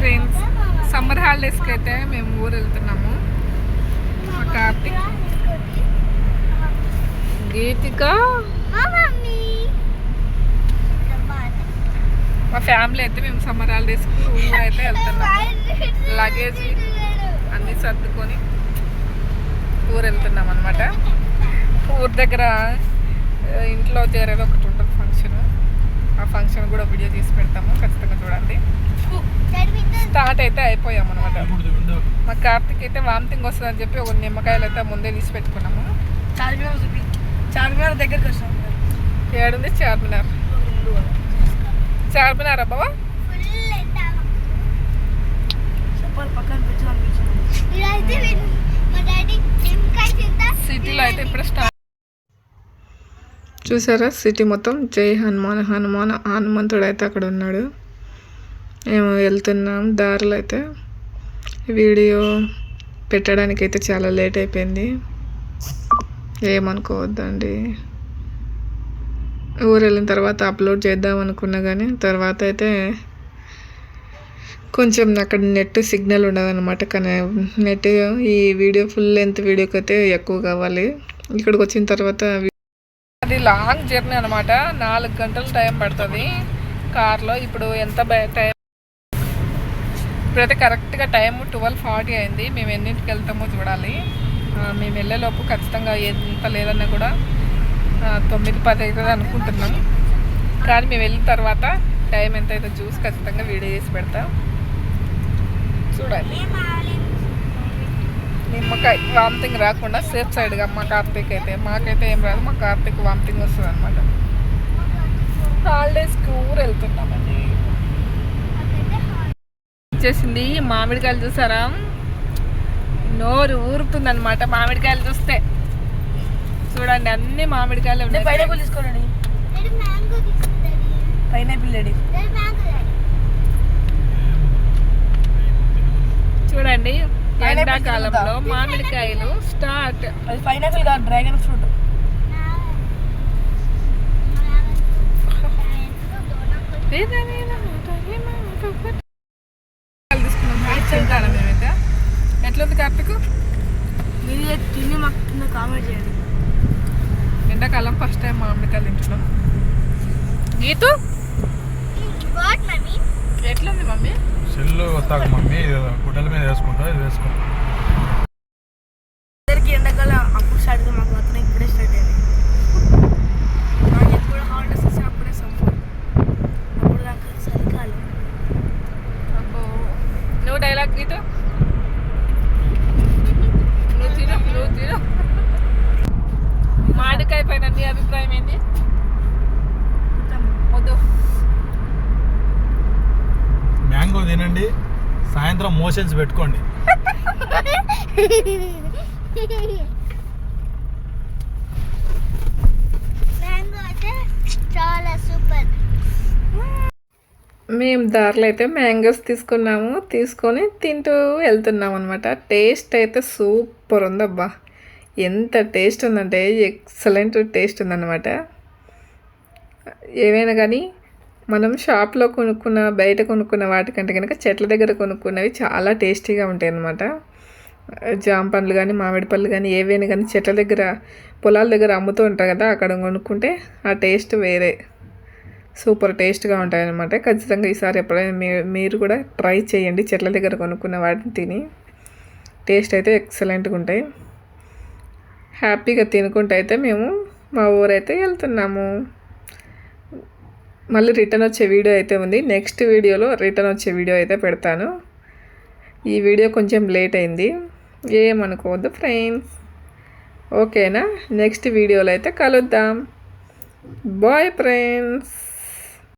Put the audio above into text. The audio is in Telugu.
ఫ్రెండ్స్ సమ్మర్ హాలిడేస్కి అయితే మేము ఊరు వెళ్తున్నాము. మా కార్తీక్. గీతిక. మా ఫ్యామిలీ అయితే మేము సమ్మర్ హాలిడేస్కి ఊరు అయితే వెళ్తున్నాము. లగేజ్ అన్నీ సర్దుకొని ఊరు వెళ్తున్నాం అనమాట ఊరి దగ్గర ఇంట్లో చేరేది ఒకటి ఉంటుంది ఫంక్షన్. ఆ ఫంక్షన్ కూడా వీడియో తీసి పెడతాము ఖచ్చితంగా చూడండి. స్టార్ట్ అయితే అయిపోయాం అనమాట మా కార్తీక్ అయితే వామిటింగ్ వస్తుందని చెప్పి ఒక నిమ్మకాయలు అయితే ముందే తీసి పెట్టుకున్నాము. చార్మినార్ దగ్గరికి వచ్చాం ఏడుంది? చార్మినార్. చార్మినార్ అబ్బావా అనిపించింది సిటీలో అయితే ఇప్పుడు స్టార్ట్. చూసారా? సిటీ మొత్తం జై హనుమాన్ హనుమాన్ హనుమంతుడు అయితే అక్కడ ఉన్నాడు. మేము వెళ్తున్నాం దారిలో అయితే. వీడియో పెట్టడానికి అయితే చాలా లేట్ అయిపోయింది. ఏమనుకోవద్దండి. ఊరు వెళ్ళిన తర్వాత అప్లోడ్ చేద్దాం అనుకున్నా కానీ తర్వాత అయితే కొంచెం అక్కడ నెట్ సిగ్నల్ ఉండదన్నమాట. కానీ నెట్ ఈ వీడియో ఫుల్ లెంత్ వీడియోకి అయితే ఎక్కువ కావాలి. ఇక్కడికి వచ్చిన తర్వాత అది లాంగ్ జర్నీ అనమాట నాలుగు గంటలు టైం పడుతుంది. కార్లో ఇప్పుడు ఎంత టైం ఇప్పుడైతే కరెక్ట్గా టైం ట్వెల్వ్ ఫార్టీ అయింది. మేము ఎన్నింటికి వెళ్తామో చూడాలి. మేము వెళ్ళేలోపు ఖచ్చితంగా ఎంత లేదన్నా కూడా తొమ్మిది పది అవుతుంది అనుకుంటున్నాం. కానీ మేము వెళ్ళిన తర్వాత టైం ఎంత అయితే చూసి ఖచ్చితంగా వీడియో చేసి పెడతాం. చూడండి నిమ్మకాయ వామిటింగ్ రాకుండా సేఫ్ సైడ్గా మా కార్తీక్ అయితే. మాకైతే ఏం రాదు మా కార్తీక్ వామిటింగ్ వస్తుంది అనమాట హాలిడేస్కి ఊరు వెళ్తున్నాం. వచ్చేసింది. మామిడికాయలు చూసారా? నోరు ఊరుతుందన్నమాట. మామిడికాయలు చూస్తే. చూడండి అన్ని మామిడికాయలు ఉన్నాయి. పైనాపిల్ తీసుకోండి పైనాపిల్ రెడీ. చూడండి ఎండాకాలంలో. మామిడికాయలు స్టార్ట్. అది పైనాపిల్ కాదు డ్రాగన్ ఫ్రూట్. తింటారా ఎట్లుంది కార్తీక్ మీరు తిని మాకు కామెంట్ చేయండి. ఎండాకాలం ఫస్ట్ టైం మామిడికాయలు తింటున్నాం. గీతు ఎట్లుంది మమ్మీ? సెల్లు వస్తాక మమ్మీ గుడ్డల మీద వేసుకుంటా ఇది వేసుకుంటా తినండి. సాయంత్రం మోషన్స్ పెట్టుకోండి. చాలా సూపర్ మేము దారిలో అయితే మ్యాంగోస్ తీసుకున్నాము. తీసుకొని తింటూ వెళ్తున్నాం అనమాట టేస్ట్ అయితే సూపర్ ఉందబ్బా. ఎంత టేస్ట్ ఉందంటే ఎక్సలెంట్ టేస్ట్ ఉందన్నమాట. ఏమైనా కానీ మనం షాప్లో కొనుక్కున్న బయట కొనుక్కున్న వాటికంటే కనుక చెట్ల దగ్గర కొనుక్కున్నవి చాలా టేస్టీగా ఉంటాయి అన్నమాట జామ పండ్లు కానీ మామిడి పళ్ళు కానీ ఏవైనా కానీ చెట్ల దగ్గర పొలాల దగ్గర అమ్ముతూ ఉంటారు కదా అక్కడ కొనుక్కుంటే ఆ టేస్ట్ వేరే. సూపర్ టేస్ట్గా ఉంటాయన్నమాట. ఖచ్చితంగా ఈసారి ఎప్పుడైనా మీ- మీరు కూడా ట్రై చేయండి చెట్ల దగ్గర కొనుక్కున్న వాటిని తిని. టేస్ట్ అయితే ఎక్సలెంట్గా ఉంటాయి. హ్యాపీగా తినుకుంటూ అయితే మేము మా ఊరైతే వెళ్తున్నాము. మళ్ళీ రిటర్న్ వచ్చే వీడియో అయితే ఉంది. నెక్స్ట్ వీడియోలో రిటర్న్ వచ్చే వీడియో అయితే పెడతాను. ఈ వీడియో కొంచెం లేట్ అయింది. ఏమనుకోవద్దు ఫ్రెండ్స్. ఓకేనా? నెక్స్ట్ వీడియోలో అయితే కలుద్దాం. Bye friends.